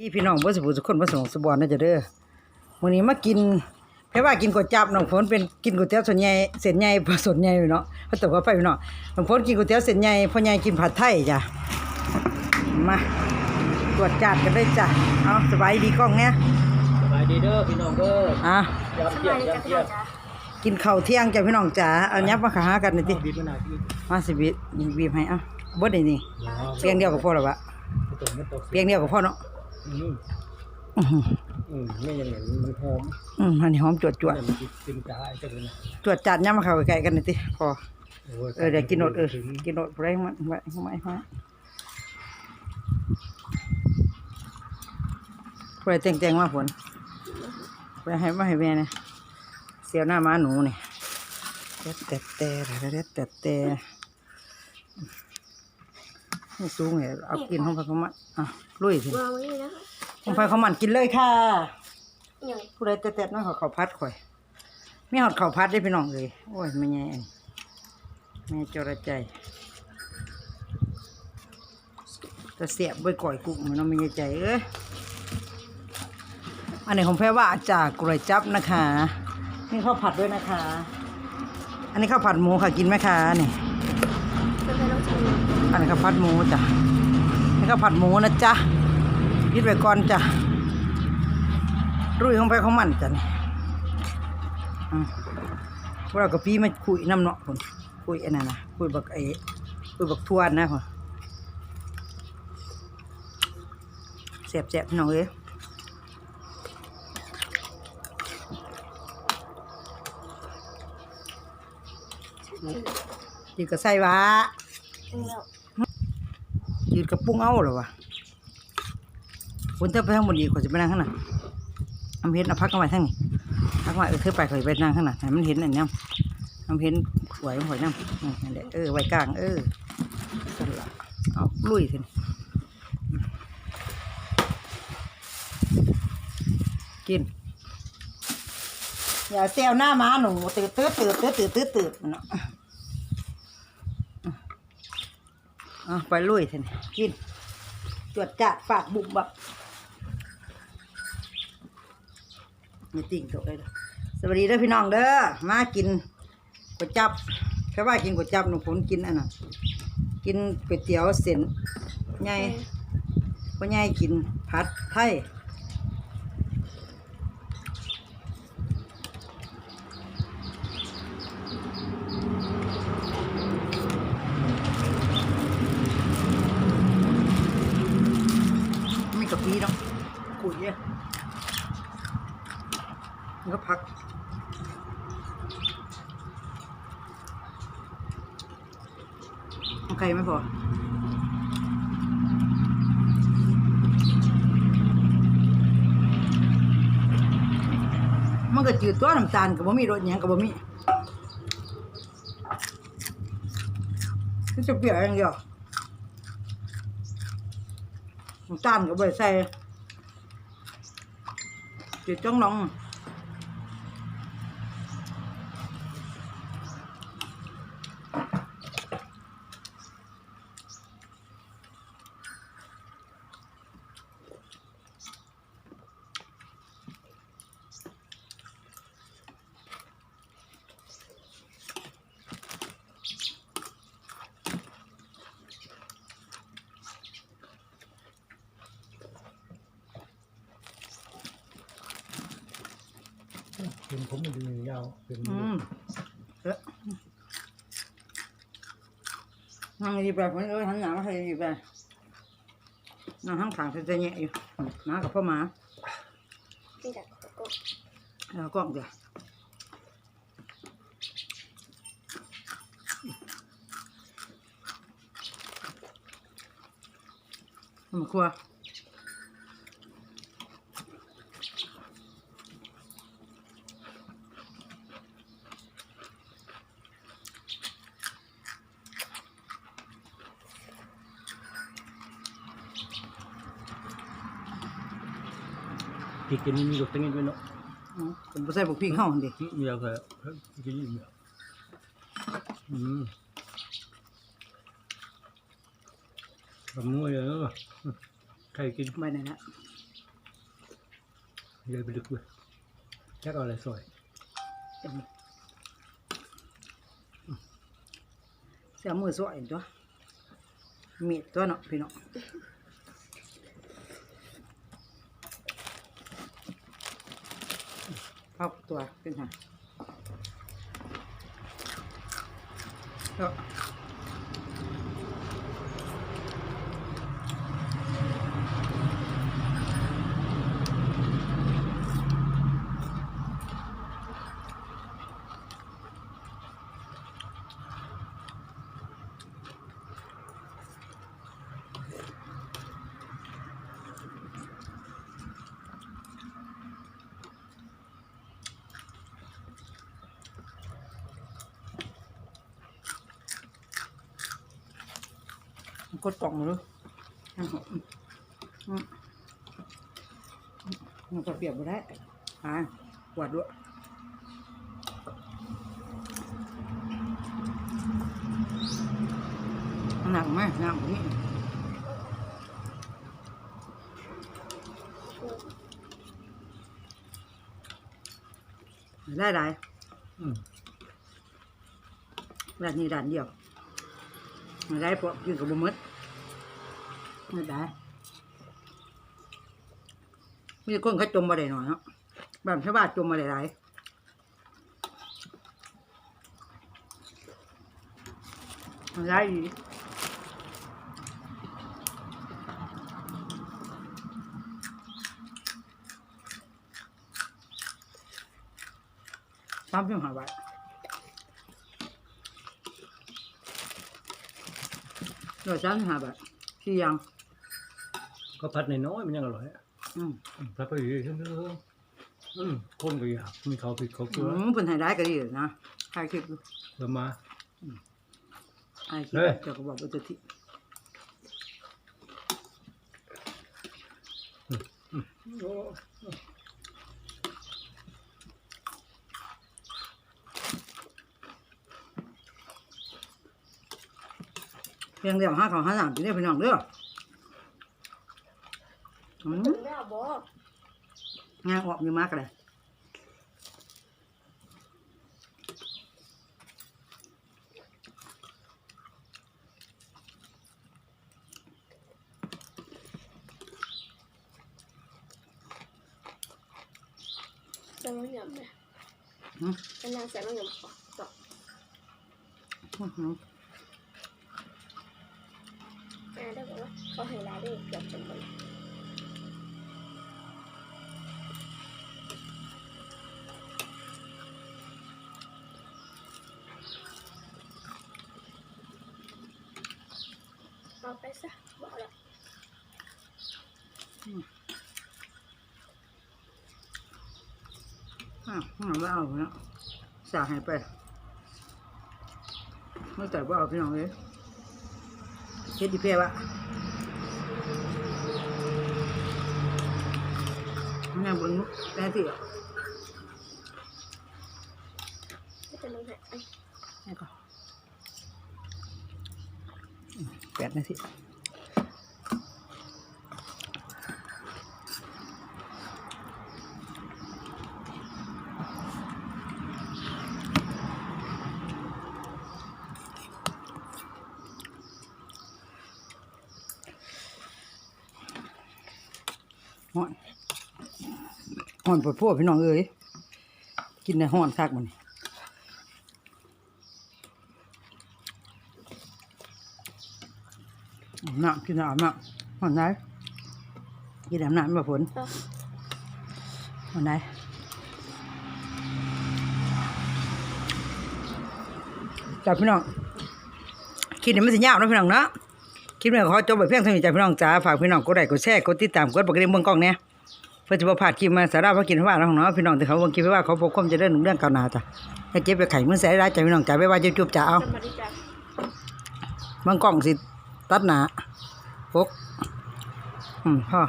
พี่พี่น้องบ่สิผู้ทุกคนบ่สมองสบอนนะจะเด้อมื้อนี้มากินแพ่ว่ากินก๋วยจั๊บน้องฝนเป็นกินก๋วยเตี๋ยวส่วนใหญ่เส้นใหญ่บ่ส่วนใหญ่อยู่เนาะเพราะแต่ว่าไปพี่น้องน้องฝนกินก๋วยเตี๋ยวเส้นใหญ่พ่อใหญ่กินผัดไทยจ้ะมาตรวจจานกันได้จ้ะเอาสบายดีกล้องเนี่ยสบายดีเด้อพี่น้องเด้ออะยำเกียบยำเกียบกินข้าวเที่ยงจ้ะพี่น้องจ๋าเอายับมาหากันหน่อยติบีบมะนาวพี่มาสิบีบนี่บีบให้เอะบ่ได้นี่อ๋อเพียงเดียวก็พอแล้ววะผสมมันตกเพียงเดียวก็พอเนาะ อืมอื้อหืออืมไม่อยังไงมันหอมอืมอันนี้หอมจวดเนี่ยมันกินจ้าไอ้เจ้าเลยนะๆจวดจัดยับมาเข้าใกล้ๆกันหน่อยติพอโอ้ยเออเดี๋ยวกินโนดเออกินโนดไรมันไว้ไว้ไว้ผู้ใดแต่งแต่งมาผลผู้ใดให้มาให้แม่เนี่ยเสียวหน้าม้าหนูนี่แต่แต่แต่แต่แต่แต่ ไม่สูงเลยเอากินห้องไฟเขามันอะลุยสิวางไว้นี่นะคะห้องไฟเขามันกินเลยค่ะอย่างผู้ใดแต่แต่น้อยเขาเขาวพัดข่อยไม่หอดเขาวพัดได้พี่น้องเลยโอ้ยไม่แย่อันแม่จระใจจะเสียบใบก่อยกุ้งมันเนาะไม่แย่ใจเอ้ยอันนี้ของแพ้ว่าจากกล้วยจับนะคะ นี่ข้าวผัดด้วยนะคะ อันนี้ข้าวผัดหมูค่ะกินไหมคะนี่เป็นไปต้องชิม อันนี้ข้าวผัดหมูจ้ะนี่ข้าวผัดหมูนะจ๊ะพิดไว้ก่อนจ้ะรุ่ยของไปของมันจ้ะนี่พวกเรากับพี่มาคุยน้ำเนาะคนคุยอันนั้นนะคุยบักไอ้คุยบักทวนนะคนเสียบเสียบพี่น้องเอ้ยยืดกระใส่วะ แล้วยืดกระปุ้งเอาหรอวะคนเธอไปทางบนอีกคนจะไปนั่งข้างหน้าน้ำเพชรเอาพักเข้าไปทางนี้พักมาเออเธอไปคอยไปนั่งข้างหน้าให้มันเห็นอันนี้น้ำเพชรหวยหวยน้ำนั่นแหละเออไว้กลาง เออสละเอาลุยสิกินอย่าเซลหน้าม้าหนูตื่นตื่นตื่นตื่นตื่นตื่นตื่นเนาะ อะไปลุยสิกินจวดจัดฝากบุกแบบไม่ติ่งตกเลยเด้อสวัสดีเด้อพี่น้องเด้อมากินก๋วยจับแค่ว่ากินก๋วยจับหนูผลกินอันนั้นกินก๋วยเตี๋ยวเส้นใหญ่พ่อใหญ่กินผัดไทย ไม่กะปิเนาะกุยเนี่ย มันก็พักโอเคไม่พอมันก็จืดตัวน้ำตาลกับบ่มีรสหยังกับบ่มีที่จะเปรี้ยวอย่างเดียวน้ำตาลก็บ่ไปใส่จืดจ้องน้อง เป็นผมมันดูยาวเป็นอืมเอ๊ะนั่งดีแบบนี้เอ้ยหันหน้ามาให้ดีแบบนั่งข้างขางจะแย่อยู่หมากับพ่อหมาที่ดักตะกบแล้วก็เดี๋ยวมาครัว กินนี่มีรสตั้งนิดด้วยเนาะอืมผมไปใส่บุกพริกเข้าหั่นดิมีอะไรกินอยู่เนี่ยอืมแบบนู้นเลยเนาะใครกินไปไหนละเลยไปลึกเว้ยแค่เอาอะไรซอยเสียมือสวยตัวมีดตัวเนาะพี่น้อง เอาตัวขึ้นมา กดกล่องเลยมันก็เปรียบไม่ได้อ่าปวดด้วยหนักไหมหนักนี่ได้ได้อืมด้านนี้ด้านเดียวได้พวกกินกับบุมด ไม่ได้มีคนเขาจมมาได้หน่อยเนาะแบ้านชาวบ้านจมมาได้หลายมันได้ดีสามสิบห้าบาทร้อยสามสิบห้าบาทสี่ย่าง ก็พัดในน้อยๆมันยังอร่อยอะอืมอืมพัดไปเรื่อยๆเรื่อยๆอืมคนก็อยากมีเขาผิดเขาเกอืลือมเป็นไฮได้ก็ดีอยู่นะใครคิดดูแล้วมาใครคิดเฮ้ย เจ้าก็บอกว่าจะที่เพียงเดียวห้าของห้าสามจะได้พี่น้องเด้อ อืมถึงแล้วบอกงานออกอยู่มากเลยใส่มะยำไหมอืมเป็นนางใส่มะยำก่อนต่ออื้อหืออ่าได้บอกว่าเขาให้รายได้เกือบจนหมดเลยเอาไปซะบอกแล้ว อ้าวไม่เอาแล้วสาหายไปไม่แต่ว่าเอาพี่น้องเลยเฮ็ดดีเพียวะนี่บนแม่ที่อะไม่เป็นไรไงไอ้นี่ก็แปดนาที ห่อนห่อนปวดพวกพี่น้องเอ้ยกินในห่อนคักมันน้ำกินน้ำน้ำวันไหนกินน้ำน้ำมาฝนเอาวันไหนจ้าพี่น้องคลิปนี้มันสิยาวนะพี่น้องเนาะ คลิปนี้ขอจบไปเพียงเท่านี้จ้าพี่น้องจ๋าฝากพี่น้องกดไลค์กดแชร์กดติดตามกดปกติเมืองกล้องเนี่ยเพื่อจะบ่พลาดคลิปมาสาระว่ากินว่าเราของเนาะพี่น้องแต่เขาบางคลิปว่าเขาพกความจะได้หนุ่มเรื่องเก่าวนาจ้ะให้เจ็บไปไข่เมื่อแสนได้จ้าพี่น้องจ๋าไม่ว่าจะจุบจ๋าเอาสวัสดีจ้ะบางกล้องสิตัดหนาฟกอืมพ่อ